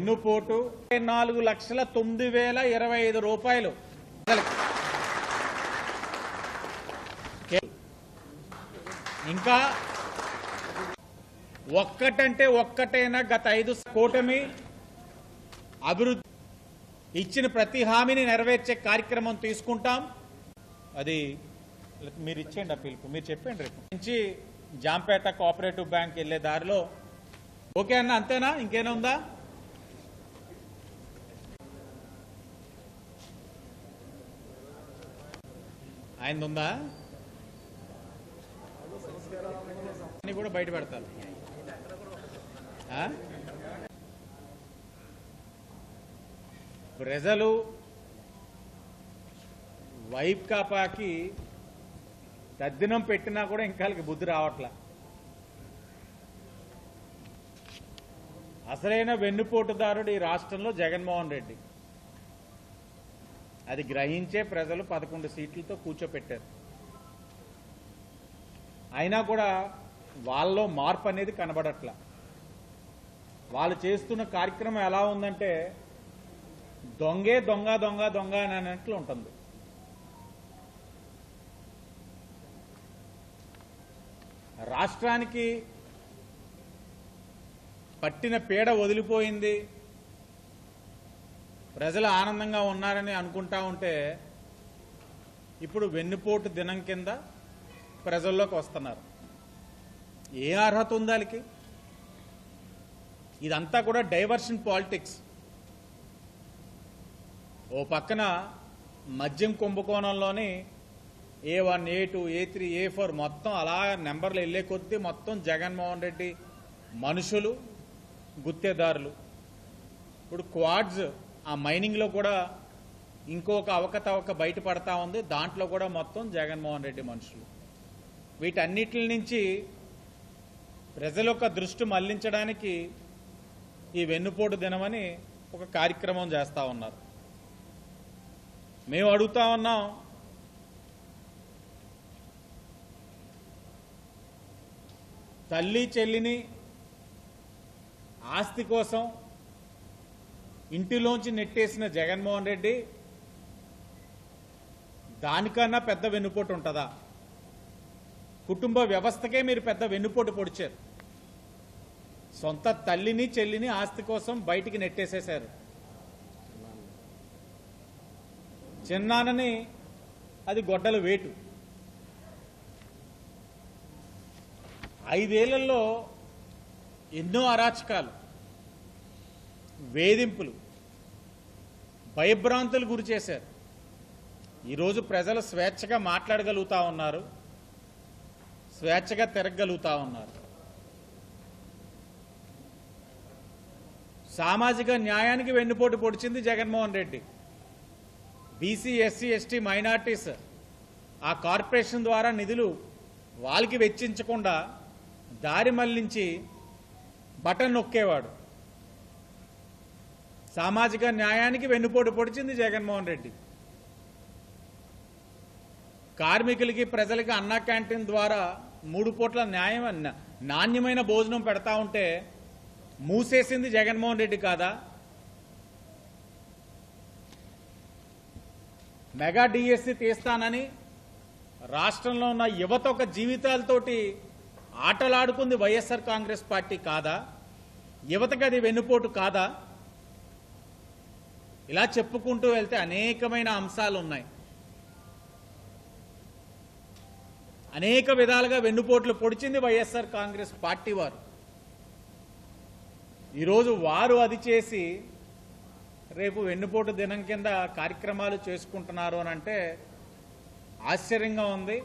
వెన్నుపోటు నాలుగు లక్షల తొమ్మిది వేల ఇరవై ఐదు రూపాయలు. ఇంకా ఒక్కటంటే ఒక్కటైనా గత ఐదు కూటమి అభివృద్ధి ఇచ్చిన ప్రతి హామీని నెరవేర్చే కార్యక్రమం తీసుకుంటాం. అది మీరు ఇచ్చేయండి ఆ పిలుపు. మీరు చెప్పండి రేపు. నుంచి జాంపేట కోఆపరేటివ్ బ్యాంక్ వెళ్ళే దారిలో. ఓకే అన్న అంతేనా? ఇంకేనా ఉందా? ఆయనది ఉందా? అన్ని కూడా బయట పెడతారు. ప్రజలు వైప్ కాపాకి తద్దినం పెట్టినా కూడా ఇంకా వాళ్ళకి బుద్ధి రావట్లా. అసలైన వెన్నుపోటుదారుడు ఈ రాష్ట్రంలో జగన్మోహన్ రెడ్డి. అది గ్రహించే ప్రజలు పదకొండు సీట్లతో కూర్చోపెట్టారు. అయినా కూడా వాళ్ళలో మార్పు అనేది కనబడట్లా. వాళ్ళు చేస్తున్న కార్యక్రమం ఎలా ఉందంటే దొంగే దొంగ దొంగ దొంగ అని అన్నట్లు ఉంటుంది. రాష్ట్రానికి పట్టిన పీడ వదిలిపోయింది. ప్రజలు ఆనందంగా ఉన్నారని అనుకుంటా ఉంటే ఇప్పుడు వెన్నుపోటు దినం కింద ప్రజల్లోకి వస్తున్నారు. ఏ అర్హత ఉంది వాళ్ళకి ఇదంతా కూడా డైవర్షన్ పాలిటిక్స్. ఓ పక్కన మద్యం కుంభకోణంలోని A one A two A three A four మొత్తం అలా నెంబర్లు వెళ్ళే కొద్దీ మొత్తం జగన్మోహన్ రెడ్డి మనుషులు గుత్తేదారులు. ఇప్పుడు క్వాడ్స్ ఆ మైనింగ్లో కూడా ఇంకొక అవకతవక బయటపడతా ఉంది. దాంట్లో కూడా మొత్తం జగన్మోహన్ రెడ్డి మనుషులు. వీటన్నిటి నుంచి ప్రజల యొక్క దృష్టి మళ్ళించడానికి ఈ వెన్నుపోటు దినమని ఒక కార్యక్రమం చేస్తూ ఉన్నారు. మేము అడుగుతా ఉన్నాం తల్లి చెల్లిని ఆస్తి కోసం ఇంటిలోంచి నెట్టేసిన జగన్మోహన్ రెడ్డి దానికన్నా పెద్ద వెన్నుపోటు ఉంటుందా? కుటుంబ వ్యవస్థకే మీరు పెద్ద వెన్నుపోటు పొడిచారు. సొంత తల్లిని చెల్లిని ఆస్తి కోసం బయటికి నెట్టేసేశారు. చిన్నానని అది గొడ్డల వేటు. ఐదేళ్ళలో ఎన్నో అరాచకాలు. వేధింపులు భయభ్రాంతులు గురి చేశారు. ఈరోజు ప్రజలు స్వేచ్ఛగా మాట్లాడగలుగుతా ఉన్నారు స్వేచ్ఛగా తిరగగలుగుతూ ఉన్నారు. సామాజిక న్యాయానికి వెన్నుపోటు పొడిచింది Jaganmohan Reddy. BC SC ST minorities ఆ కార్పొరేషన్ ద్వారా నిధులు వాళ్ళకి వెచ్చించకుండా దారి మళ్ళించి బటన్ నొక్కేవాడు. సామాజిక న్యాయానికి వెన్నుపోటు పొడిచింది జగన్మోహన్ రెడ్డి. కార్మికులకి ప్రజలకి అన్న క్యాంటీన్ ద్వారా మూడు పూట్ల న్యాయం నాణ్యమైన భోజనం పెడతా ఉంటే మూసేసింది జగన్మోహన్ రెడ్డి కాదా? మెగా డిఎస్సి తీస్తానని రాష్ట్రంలో ఉన్న యువత ఒక జీవితాలతోటి ఆటలాడుకుంది వైఎస్ఆర్ కాంగ్రెస్ పార్టీ కాదా? యువతకి అది వెన్నుపోటు కాదా? ఇలా చెప్పుకుంటూ వెళ్తే అనేకమైన అంశాలు ఉన్నాయి. అనేక విధాలుగా వెన్నుపోట్లు పొడిచింది వైఎస్ఆర్ కాంగ్రెస్ పార్టీ వారు. ఈరోజు వారు అది చేసి రేపు వెన్నుపోటు దినం కింద కార్యక్రమాలు చేసుకుంటున్నారు అని అంటే ఆశ్చర్యంగా ఉంది.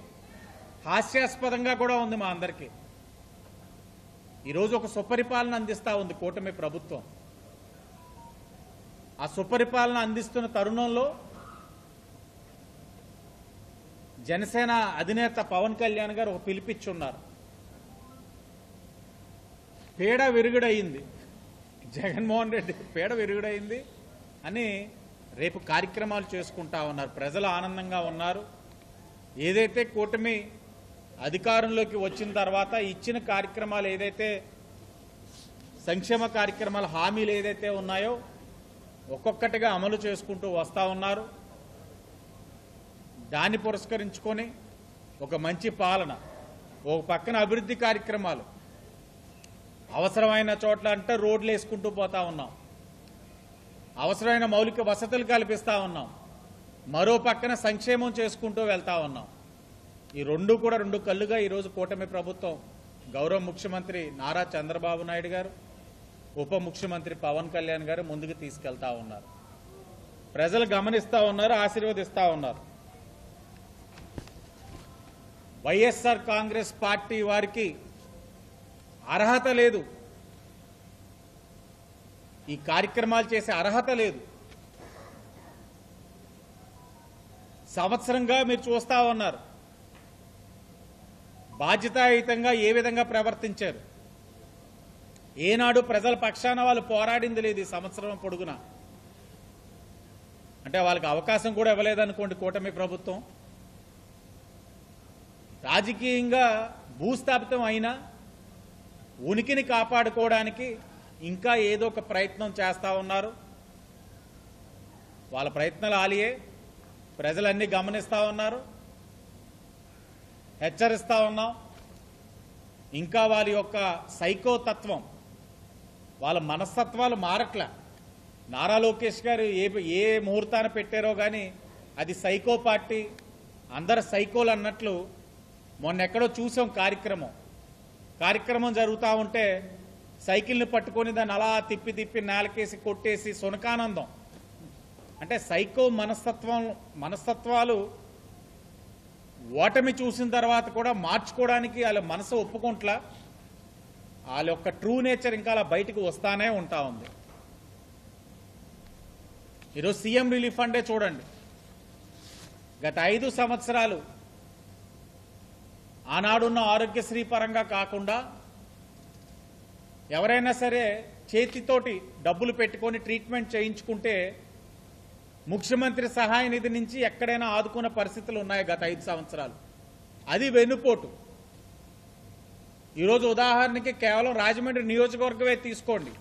హాస్యాస్పదంగా కూడా ఉంది మా అందరికీ. ఈరోజు ఒక సుపరిపాలన అందిస్తా ఉంది కూటమి ప్రభుత్వం. ఆ సుపరిపాలన అందిస్తున్న తరుణంలో జనసేన అధినేత పవన్ కళ్యాణ్ గారు ఒక పిలిపిచ్చున్నారు. పీడ విరుగుడయింది. జగన్మోహన్ రెడ్డి పీడ విరుగుడయింది అని రేపు కార్యక్రమాలు చేసుకుంటా ఉన్నారు. ప్రజలు ఆనందంగా ఉన్నారు. ఏదైతే కూటమి అధికారంలోకి వచ్చిన తర్వాత ఇచ్చిన కార్యక్రమాలు ఏదైతే సంక్షేమ కార్యక్రమాల హామీలు ఏదైతే ఉన్నాయో ఒక్కొక్కటిగా అమలు చేసుకుంటూ వస్తూ ఉన్నారు. దాన్ని పురస్కరించుకొని ఒక మంచి పాలన ఒక పక్కన అభివృద్ధి కార్యక్రమాలు అవసరమైన చోట్ల అంటే రోడ్లు వేసుకుంటూ పోతా ఉన్నాం. అవసరమైన మౌలిక వసతులు కల్పిస్తూ ఉన్నాం. మరో పక్కన సంక్షేమం చేసుకుంటూ వెళ్తా ఉన్నాం. ఈ రెండు కూడా రెండు కళ్ళుగా ఈరోజు కూటమి ప్రభుత్వం గౌరవ ముఖ్యమంత్రి నారా చంద్రబాబు నాయుడు గారు ఉప ముఖ్యమంత్రి పవన్ కళ్యాణ్ గారు ముందుకు తీసుకెళ్తా ఉన్నారు. ప్రజలు గమనిస్తా ఉన్నారు ఆశీర్వదిస్తా ఉన్నారు. వైఎస్ఆర్ కాంగ్రెస్ పార్టీ వారికి అర్హత లేదు. ఈ కార్యక్రమాలు చేసే అర్హత లేదు. సంవత్సరంగా మీరు చూస్తా ఉన్నారు. బాధ్యతాయుతంగా ఏ విధంగా ప్రవర్తించారు? ఏనాడు ప్రజల పక్షాన వాళ్ళు పోరాడింది లేదు ఈ సంవత్సరం పొడుగున. అంటే వాళ్ళకి అవకాశం కూడా ఇవ్వలేదనుకోండి కూటమి ప్రభుత్వం. రాజకీయంగా భూస్థాపితం అయినా ఉనికిని కాపాడుకోవడానికి ఇంకా ఏదో ఒక ప్రయత్నం చేస్తూ ఉన్నారు. వాళ్ళ ప్రయత్నాలు ఆలియే. ప్రజలన్నీ గమనిస్తూ ఉన్నారు. హెచ్చరిస్తూ ఉన్నాం. ఇంకా వాళ్ళ యొక్క సైకోతత్వం వాళ్ళ మనస్తత్వాలు మారట్లే. నారా లోకేష్ గారు ఏ ఏ ముహూర్తాన పెట్టారో కానీ అది సైకో పార్టీ అందరు సైకోలు అన్నట్లు మొన్న ఎక్కడో చూసాం కార్యక్రమం. కార్యక్రమం జరుగుతూ ఉంటే సైకిల్ని పట్టుకొని దాన్ని అలా తిప్పి తిప్పి నేలకేసి కొట్టేసి సునకానందం. అంటే సైకో మనస్తత్వం మనస్తత్వాలు ఓటమి చూసిన తర్వాత కూడా మార్చుకోవడానికి వాళ్ళ మనసు ఒప్పుకుంట్లా. వాళ్ళ యొక్క ట్రూ నేచర్ ఇంకా అలా బయటకు వస్తానే ఉంటా ఉంది. ఈరోజు సీఎం రిలీఫ్ ఫండే చూడండి. గత ఐదు సంవత్సరాలు ఆనాడున్న ఆరోగ్యశ్రీ పరంగా కాకుండా ఎవరైనా సరే చేతితోటి డబ్బులు పెట్టుకొని ట్రీట్మెంట్ చేయించుకుంటే ముఖ్యమంత్రి సహాయ నిధి నుంచి ఎక్కడైనా ఆదుకున్న పరిస్థితులు ఉన్నాయి గత ఐదు సంవత్సరాలు. అది వెన్నుపోటు. ఈరోజు ఉదాహరణకి కేవలం రాజమండ్రి నియోజకవర్గమే తీసుకోండి.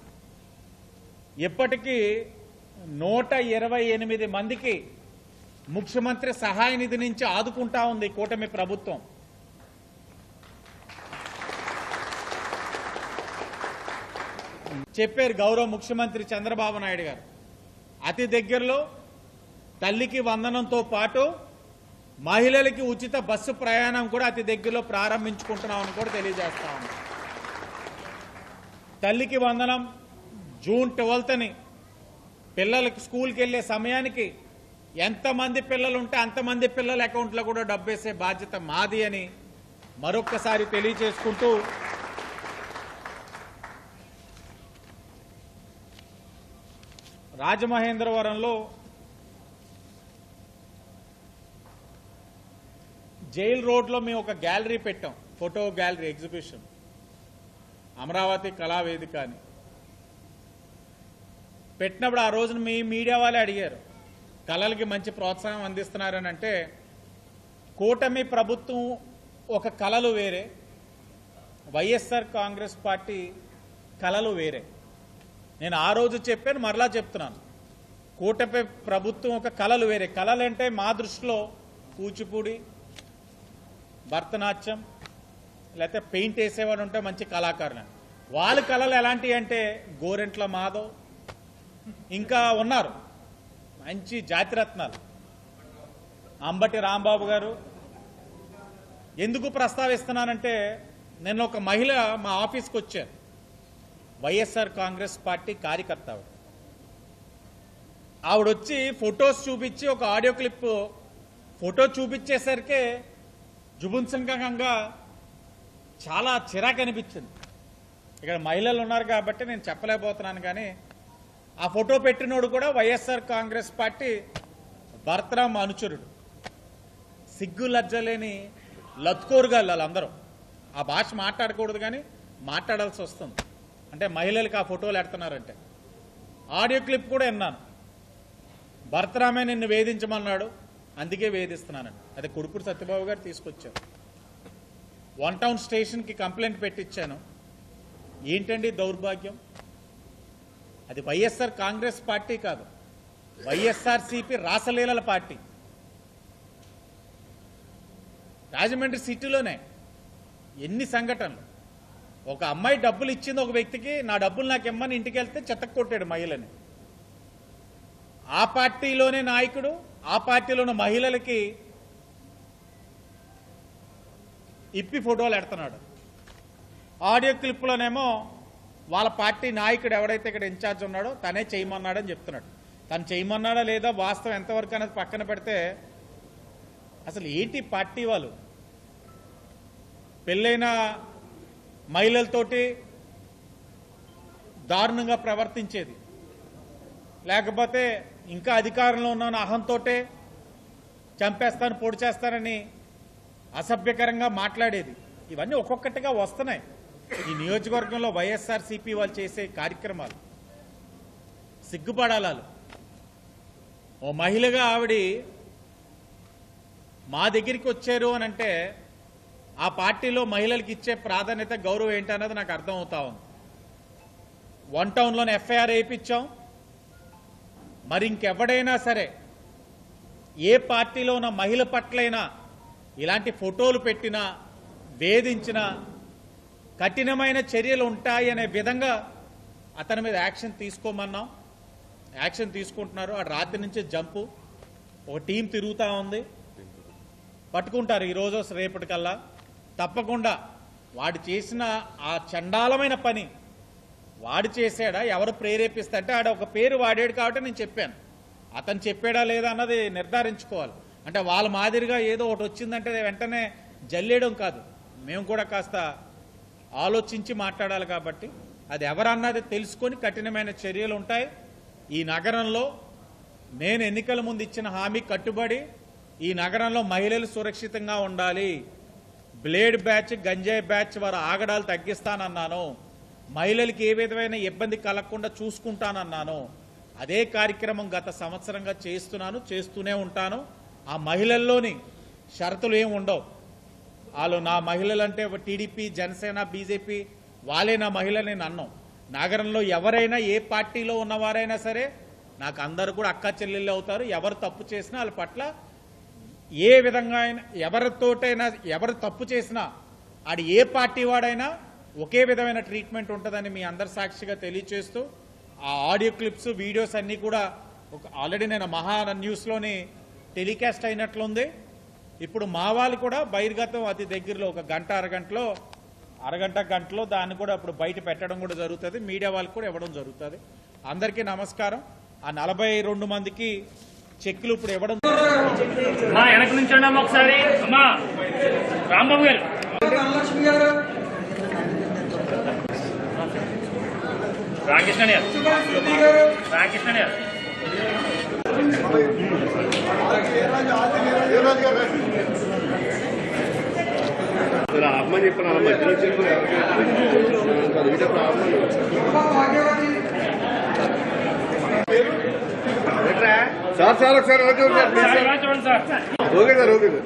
ఇప్పటికీ నూట ఇరవై ఎనిమిది మందికి ముఖ్యమంత్రి సహాయ నిధి నుంచి ఆదుకుంటా ఉంది కూటమి ప్రభుత్వం. చెప్పారు గౌరవ ముఖ్యమంత్రి చంద్రబాబు నాయుడు గారు. అతి దగ్గరలో తల్లికి వందనంతో పాటు మహిళలకి ఉచిత బస్సు ప్రయాణం కూడా అతి దగ్గరలో ప్రారంభించుకుంటున్నామని కూడా తెలియజేస్తా ఉన్నాం. తల్లికి వందనం జూన్ ట్వెల్త్ని పిల్లలకి స్కూల్కి వెళ్ళే సమయానికి ఎంతమంది పిల్లలు ఉంటే అంతమంది పిల్లల అకౌంట్లో కూడా డబ్బేసే బాధ్యత మాది అని మరొక్కసారి తెలియజేసుకుంటూ రాజమహేంద్రవరంలో జైల్ రోడ్లో మేము ఒక గ్యాలరీ పెట్టాం photo gallery exhibition. Amaravati Kalavedika అని. పెట్టినప్పుడు ఆ రోజున మీ మీడియా వాళ్ళే అడిగారు కళలకి మంచి ప్రోత్సాహం అందిస్తున్నారని అంటే కూటమి ప్రభుత్వం ఒక కళలు వేరే వైఎస్ఆర్ కాంగ్రెస్ పార్టీ కళలు వేరే. నేను ఆ రోజు చెప్పాను మరలా చెప్తున్నాను. కూటమి ప్రభుత్వం ఒక కళలు వేరే. కళలు అంటే మా దృష్టిలో కూచిపూడి భరతనాట్యం లేకపోతే పెయింట్ వేసేవాడు ఉంటే మంచి కళాకారులు వాళ్ళ కళలు ఎలాంటివి అంటే గోరెంట్ల మాధవ్ ఇంకా ఉన్నారు. మంచి జాతిరత్నాలు. అంబటి రాంబాబు గారు ఎందుకు ప్రస్తావిస్తున్నానంటే నేను ఒక మహిళ మా ఆఫీస్కి వచ్చాను వైఎస్ఆర్ కాంగ్రెస్ పార్టీ కార్యకర్త ఆవిడ. ఆవిడొచ్చి ఫొటోస్ చూపించి ఒక ఆడియో క్లిప్ ఫోటో చూపించేసరికి జుబున్సంగంగా చాలా చిరాకు అనిపించింది. ఇక్కడ మహిళలు ఉన్నారు కాబట్టి నేను చెప్పలేకపోతున్నాను కానీ ఆ ఫోటో పెట్టినోడు కూడా వైఎస్ఆర్ కాంగ్రెస్ పార్టీ భరతరామ్ అనుచరుడు. సిగ్గు లజ్జలేని లత్కోరుగా వాళ్ళందరూ. ఆ భాష మాట్లాడకూడదు కానీ మాట్లాడాల్సి వస్తుంది. అంటే మహిళలకు ఆ ఫోటోలు ఎడుతున్నారంటే. ఆడియో క్లిప్ కూడా విన్నాను. భరతరామే నిన్ను వేధించమన్నాడు. అందుకే వేధిస్తున్నానండి అది కుడుపుడు సత్యబాబు గారు తీసుకొచ్చారు. వన్ టౌన్ స్టేషన్కి కంప్లైంట్ పెట్టించాను ఏంటండి దౌర్భాగ్యం? అది వైఎస్ఆర్ కాంగ్రెస్ పార్టీ కాదు. వైఎస్ఆర్సీపీ రాసలీలల పార్టీ. రాజమండ్రి సిటీలోనే ఎన్ని సంఘటనలు? ఒక అమ్మాయి డబ్బులు ఇచ్చింది ఒక వ్యక్తికి నా డబ్బులు నాకు ఇమ్మని ఇంటికి వెళ్తే చెత్త కొట్టాడు మహిళని. ఆ పార్టీలోనే నాయకుడు ఆ పార్టీలో ఉన్న మహిళలకి ఇప్పి ఫోటోలు ఎడుతున్నాడు. ఆడియో క్లిప్లోనేమో వాళ్ళ పార్టీ నాయకుడు ఎవడైతే ఇక్కడ ఇన్ఛార్జ్ ఉన్నాడో తనే చేయమన్నాడని చెప్తున్నాడు. తను చేయమన్నాడా లేదా వాస్తవం ఎంతవరకు అనేది పక్కన పెడితే అసలు ఏంటి పార్టీ వాళ్ళు? పెళ్ళైన మహిళలతోటి దారుణంగా ప్రవర్తించేది. లేకపోతే ఇంకా అధికారంలో ఉన్నాను అహంతోటే చంపేస్తాను పొడి చేస్తానని అసభ్యకరంగా మాట్లాడేది. ఇవన్నీ ఒక్కొక్కటిగా వస్తున్నాయి. ఈ నియోజకవర్గంలో వైఎస్ఆర్సీపీ వాళ్ళు చేసే కార్యక్రమాలు సిగ్గుపడాలి ఓ మహిళగా ఆవిడ మా దగ్గరికి వచ్చారు అని అంటే ఆ పార్టీలో మహిళలకు ఇచ్చే ప్రాధాన్యత గౌరవం ఏంటన్నది నాకు అర్థం అవుతా ఉంది. వన్ టౌన్లోనే ఎఫ్ఐఆర్ వేయించాం. మరి ఇంకెవడైనా సరే ఏ పార్టీలో ఉన్న మహిళ పట్లైనా ఇలాంటి ఫోటోలు పెట్టినా వేధించినా కఠినమైన చర్యలు ఉంటాయి అనే విధంగా అతని మీద యాక్షన్ తీసుకోమన్నాం. యాక్షన్ తీసుకుంటున్నారు. ఆ రాత్రి నుంచి జంపు. ఒక టీం తిరుగుతూ ఉంది. పట్టుకుంటారు ఈరోజు రేపటికల్లా. తప్పకుండా వాడు చేసిన ఆ చండాలమైన పని వాడు చేశాడా? ఎవరు ప్రేరేపిస్తాడంటే ఆడ ఒక పేరు వాడాడు కాబట్టి నేను చెప్పాను. అతను చెప్పాడా లేదా అన్నది నిర్ధారించుకోవాలి. అంటే వాళ్ళ మాదిరిగా ఏదో ఒకటి వచ్చిందంటే వెంటనే జల్లేయడం కాదు. మేము కూడా కాస్త ఆలోచించి మాట్లాడాలి కాబట్టి అది ఎవరన్నది తెలుసుకొని కఠినమైన చర్యలు ఉంటాయి. ఈ నగరంలో నేను ఎన్నికల ముందు ఇచ్చిన హామీ కట్టుబడి ఈ నగరంలో మహిళలు సురక్షితంగా ఉండాలి. బ్లేడ్ బ్యాచ్ గంజాయి బ్యాచ్ వారి ఆగడాలు తగ్గిస్తానన్నాను. మహిళలకి ఏ విధమైన ఇబ్బంది కలగకుండా చూసుకుంటానన్నాను అదే కార్యక్రమం గత సంవత్సరంగా చేస్తున్నాను చేస్తూనే ఉంటాను. ఆ మహిళల్లోని షరతులు ఏమి ఉండవు. వాళ్ళు నా మహిళలంటే టీడీపీ జనసేన బీజేపీ వాళ్ళే నా మహిళని నేను అన్నాం. నగరంలో ఎవరైనా ఏ పార్టీలో ఉన్నవారైనా సరే నాకు అందరు కూడా అక్క చెల్లెళ్ళు అవుతారు. ఎవరు తప్పు చేసినా వాళ్ళ పట్ల ఏ విధంగా అయినా ఎవరితోటైనా ఎవరు తప్పు చేసినా ఆడు ఏ పార్టీ వాడైనా ఒకే విధమైన ట్రీట్మెంట్ ఉంటుందని మీ అందరి సాక్షిగా తెలియచేస్తూ ఆ ఆడియో క్లిప్స్ వీడియోస్ అన్నీ కూడా ఒక ఆల్రెడీ నేను మహా న్యూస్లోని టెలికాస్ట్ అయినట్లుంది. ఇప్పుడు మా వాళ్ళు కూడా బహిర్గతం అతి దగ్గరలో ఒక గంట అరగంటలో అరగంట గంటలో దాన్ని కూడా ఇప్పుడు బయట పెట్టడం కూడా జరుగుతుంది. మీడియా వాళ్ళకి కూడా ఇవ్వడం జరుగుతుంది. అందరికీ నమస్కారం. ఆ నలభై రెండు మందికి చెక్కులు ఇప్పుడు ఇవ్వడం మా వెనక నుంచి ఒకసారి. రాంబాబు గారు ధనలక్ష్మి గారు రామకృష్ణ రామకృష్ణ అమ్మని చెప్పిన మధ్యలో చెప్పిన అమ్మ భాగ్యవతి సార్ సార్ ఒకసారి okay sir okay sir. Okay sir.